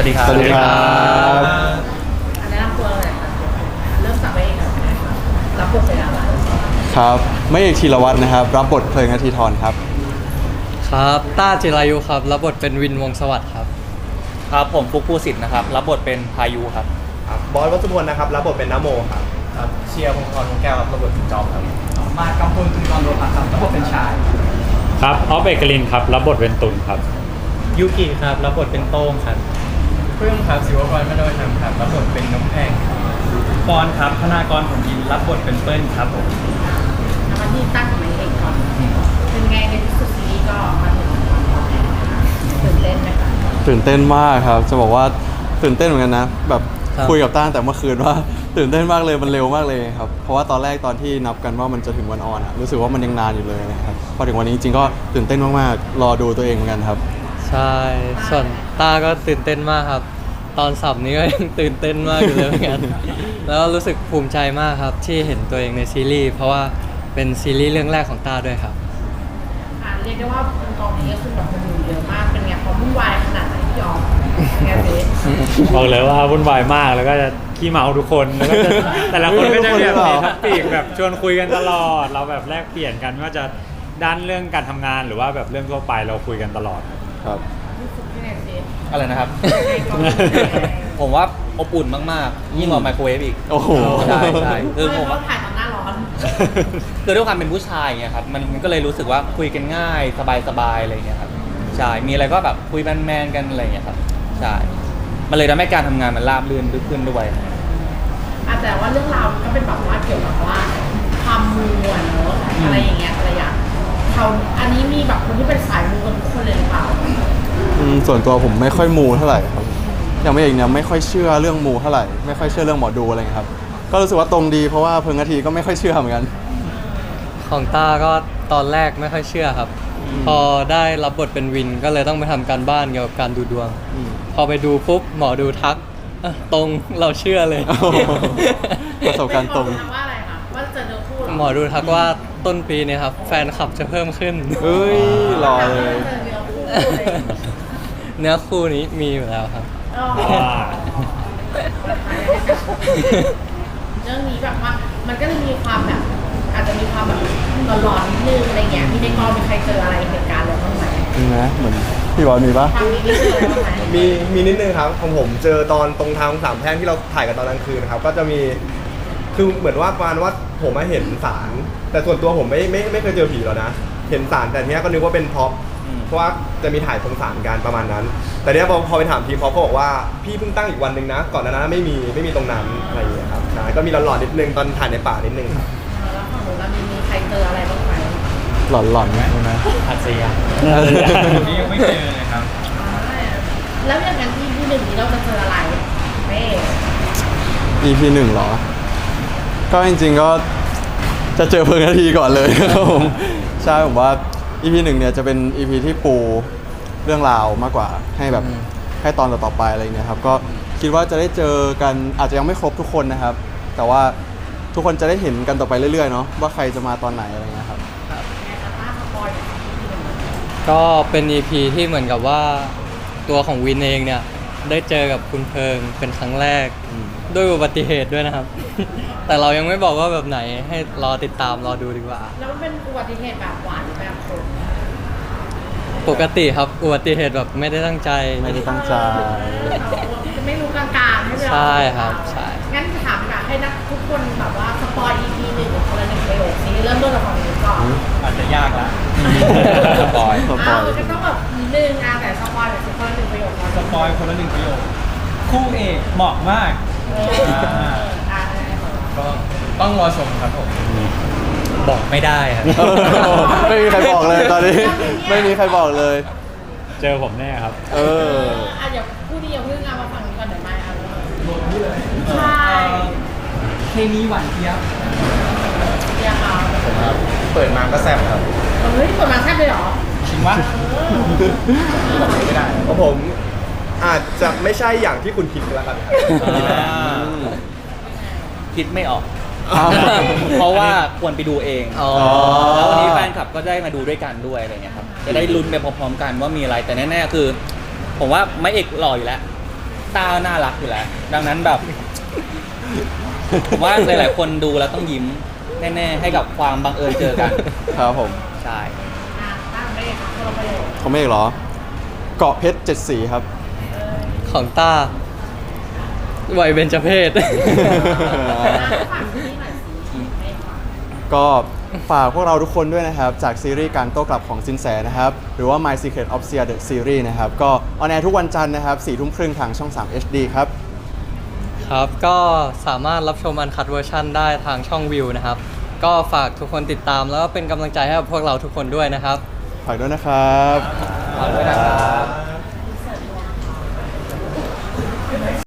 วัสดีครับ สวัสดีครับอันแนะนำตัวเลยค่ะเริ่มจากไปเองก่อนนะคะรับบทเป็นอะไรครับ ไม่เอกธีรวัตรนะครับ รับบทเพลิงนาทีทรครับ ครับ ต้าจิรายุครับ รับบทเป็นวินวงศ์สวัสดิ์ครับ ครับ ผมฟุกผู้สิทธิ์นะครับ รับบทเป็นพายุครับครับบอสวัชพลนะครับ รับบทเป็นนโมครับครับเชียร์พงศ์ธรพงศ์แก้วครับรับบทเป็นจอมครับ มากำพลจุนกรโลหะครับ รับบทเป็นชาย ครับ ออฟเอกลินครับ รับบทเป็นตุลครับยูกิครับ รับบทเป็นโต้งครับเพิ่งครับศิวกรมโนธรรมครับรับบทเป็นน้องแพงปอนครับธนากรผลยินรับบทเป็นเปิ้ลครับผมมาที่ตั้งของเองก่อนเป็นไงในที่สุดซีรีส์ก็มาถึงตื่นเต้นไหมคะตื่นเต้นมากครับ จะบอกว่าตื่นเต้นเหมือนกันนะ แบบครับ คุยกับต้าตั้งแต่เมื่อคืนว่า ตื่นเต้นมากเลยมันเร็วมากเลยครับ เพราะว่าตอนแรกตอนที่นับกันว่ามันจะถึงวันออนอะรู้สึกว่ามันยังนานอยู่เลยนะครับพอถึงวันนี้จริงๆก็ตื่นเต้นมากๆรอดูตัวเองเหมือนกันครับ ใช่ ส่วนต้าก็ตื่นเต้นมากครับ ตอนสับนี้ก็ยังตื่นเต้นมากอยู่เลยเหมือนกันแล้วรู้สึกภูมิใจมากครับที่เห็นตัวเองในซีรีส์เพราะว่าเป็นซีรีส์เรื่องแรกของต้าด้วยครับ อ่าเรียกได้ว่าเป็นกองนี้ก็คือแบบคนอยู่เยอะมาก เป็นไงความวุ่นวายขนาดไหนพี่ออมเป็นไงเจ๊บอกเลยว่าวุ่นวายมากแล้วก็จะขี้เมาทุกคนแล้วก็จะแต่ละคนก็จะทุกคนแบบเหรอมีท็อปิกแบบชวนคุยกันตลอด เราแบบแลกเปลี่ยนกันไม่ว่าจะด้านเรื่องการทำงานหรือว่าแบบเรื่องทั่วไปเราคุยกันตลอดครับ รู้สึกยังไงเจ๊อะไรนะครับยังไงกองนี้เป็นไงผมว่าอบอุ่นมากๆยิ่งกว่าไมโครเวฟอีกโอ้โห ใช่ใช่คือผมเราว่า ถ่ายตอนหน้าร้อน คือด้วยความเป็นผู้ชายไงครับมันมันก็เลยรู้สึกว่าคุยกันง่ายสบายๆอะไรอย่างเงี้ยครับใช่มีอะไรก็แบบคุยแมนๆกันอะไรอย่างเงี้ยครับใช่มันเลยทำให้การทำงานมันราบรื่นขึ้นด้วย อาแต่ว่าเรื่องราวมันก็เป็นแบบว่าเกี่ยวกับว่าความมูอะเนอะอะไรอย่างเงี้ยอะไรอย่างเขาอันนี้มีแบบคนที่เป็นสายมูกันทุกคนเลยหรือเปล่า อืมส่วนตัวผมไม่ค่อยมูเท่าไหร่ครับอย่างไม่เอกเนี่ยไม่ค่อยเชื่อเรื่องมูเท่าไหร่ไม่ค่อยเชื่อเรื่องหมอดูอะไรเงี้ยครับ ก็รู้สึกว่าตรงดีเพราะว่าเพลิงนาทีก็ไม่ค่อยเชื่อเหมือนกัน ของต้าก็ตอนแรกไม่ค่อยเชื่อครับ พอได้รับบทเป็นวินก็เลยต้องไปทำการบ้านเกี่ยวกับการดูดวงอืมพอไปดูปุ๊บหมอดูทักเอ้อตรงเราเชื่อเลย โอ้โหประสบการณ์ตรงเป็นคนว่าอะไรคะว่าจะเจอเนื้อคู่เรหมอดูทักว่าต้นปีเนี่ยครับ แฟนคลับจะเพิ่มขึ้น เอ้ยรอเลย เจอเนื้อคู่เลย เนื้อคู่นี้มีอยู่แล้วครับ อ๋อเรื่องนี้แบบว่ามันก็จะมีความแบบ อาจจะมีความแบบหลอนๆนิดนึงอะไรเงี้ยมีในกองมีใครเจออะไรเหตุการณ์อะไรบ้างไหมมีไหมเหมือนพี่บอลมีปะทางนี้ไม่เจออะไรบ้างไหมมีมีนิดนึงครับของผมเจอตอนตรงทางสามแพร่งที่เราถ่ายกันตอนกลางคืนนะครับ ก็จะมีคือเหมือนว่าประมาณว่าผมมาเห็นสารแต่ส่วนตัวผมไม่ไม่ไม่เคยเจอผีหรอกนะ เห็นสารแต่ทีเนี้ยก็นึกว่าเป็นพ็อปอืม เพราะว่าจะมีถ่ายตรงสารกันประมาณนั้น แต่เนี้ยพอพอไปถามทีมพ็อปเขาบอกว่าพี่เพิ่งตั้งอีกวันหนึ่งนะ ก่อนหนานั้นไม่มีไม่มีตรงนั้นอะไรอย่างเงี้ยครับใช่ก็มีหลอนๆนิดนึงตอนถ่ายในป่านิดนึงครับแล้วฝั่งนู้นเรามีมีใครเจออะไรบ้างไหมหลอนหลอนๆไหมอัศยานี่ยังไม่เจอเลยครับแล้วอย่างนั้นที่ที่หนึ่งนี้เราจะเจออะไรเม่ EP หนึ่งเหรอ ก็จริงๆก็จะเจอเพลิงนาทีก่อนเลยครับผมใช่ผมว่า EP หนึ่งเนี่ยจะเป็น EP ที่ปูเรื่องราวมากกว่าให้แบบอืมให้ตอนต่อๆไปอะไรเงี้ยครับก็คิดว่าจะได้เจอกันอาจจะยังไม่ครบทุกคนนะครับ แต่ว่าทุกคนจะได้เห็นกันต่อไปเรื่อยๆเนาะว่าใครจะมาตอนไหนอะไรเงี้ยครับไงคะป้าสปอยล์หน่อยค่ะที่หนึ่งก็เป็น EP ที่เหมือนกับว่าตัวของวินเองเนี่ยได้เจอกับคุณเพิงเป็นครั้งแรก ด้วยอุบัติเหตุด้วยนะครับ แต่เรายังไม่บอกว่าแบบไหนให้รอติดตามรอดูดีกว่า แล้วมันเป็นอุบัติเหตุแบบหวานหรือแบบโศก ปกติครับอุบัติเหตุแบบไม่ได้ตั้งใจ ไม่ได้ตั้งใจ จะไม่รู้กลางๆให้เราใช่ครับใช่ งั้นถามแบบให้นักทุกคนแบบว่าสปอย EP หนึ่งคนละหนึ่งประโยคนี้เริ่มต้นจากฝั่งนี้ก่อนอาจจะยากละสปอยสปออ้าวยก็ต้องแบบนิดนึงอะแต่สปอยแบบสิบคนละหนึ่งประโยคก่อนสปอยคนละหนึ่งประโยคคู่เอกเหมาะมาก เอออ่าอ่าก็ต้องรอชมครับผม บอกไม่ได้ครับ ไม่มีใครบอกเลยตอนนี้ ไม่มีใครบอกเลย เจอผมแน่ครับ เอออะอย่าพูดดีอย่าเพิ่งเอามาฟังนี้ก่อนเดี๋ยวไม่เอาใช่เคมีหวานเจี๊ยบเรียกเอาเปิดมาก็แซ่บครับ เฮ้ยกดมาแซ่บเลยเหรอจริงวะไม่ได้เพราะผมอาจจะไม่ใช่อย่างที่คุณคิดก็แล้วกันครับคิดไม่ออกอ้าวเพราะว่า ควรไปดูเองอ๋อ แล้ววันนี้แฟนคลับก็ได้มาดูด้วยกันด้วยอะไรเงี้ยครับจะได้ลุ้นไปพร้อมๆกันว่ามีอะไรแต่แน่ๆคือ ผมว่าไม่เอกหล่ออยู่แล้วต้าน่ารักอยู่แล้ว ดังนั้นแบบ ผมว่าหลายๆคนดูแล้วต้องยิ้มแน่ๆ ให้กับความบังเอิญเจอกันครับผมใช่อะตั้งได้ค่ะคนละประโยคของเมฆเหรอ เกาะเพชรเจ็ดสีครับของต้าวัยเบญจเพศ อะฝาก ก็ฝากพวกเราทุกคนด้วยนะครับ จากซีรีส์การโต้กลับของสินแสนะครับ หรือว่า My Secret of Sia the Series นะครับ ก็ออนแอร์ทุกวันจันทร์นะครับ4ทุ่มครึ่งทางช่อง 3 HD ครับ ครับ ก็สามารถรับชมอันคัดเวอร์ชันได้ทางช่องวิวนะครับ ก็ฝากทุกคนติดตามแล้วก็เป็นกำลังใจให้กับพวกเราทุกคนด้วยนะครับ ฝากด้วยนะครับขอบคุณนะครับ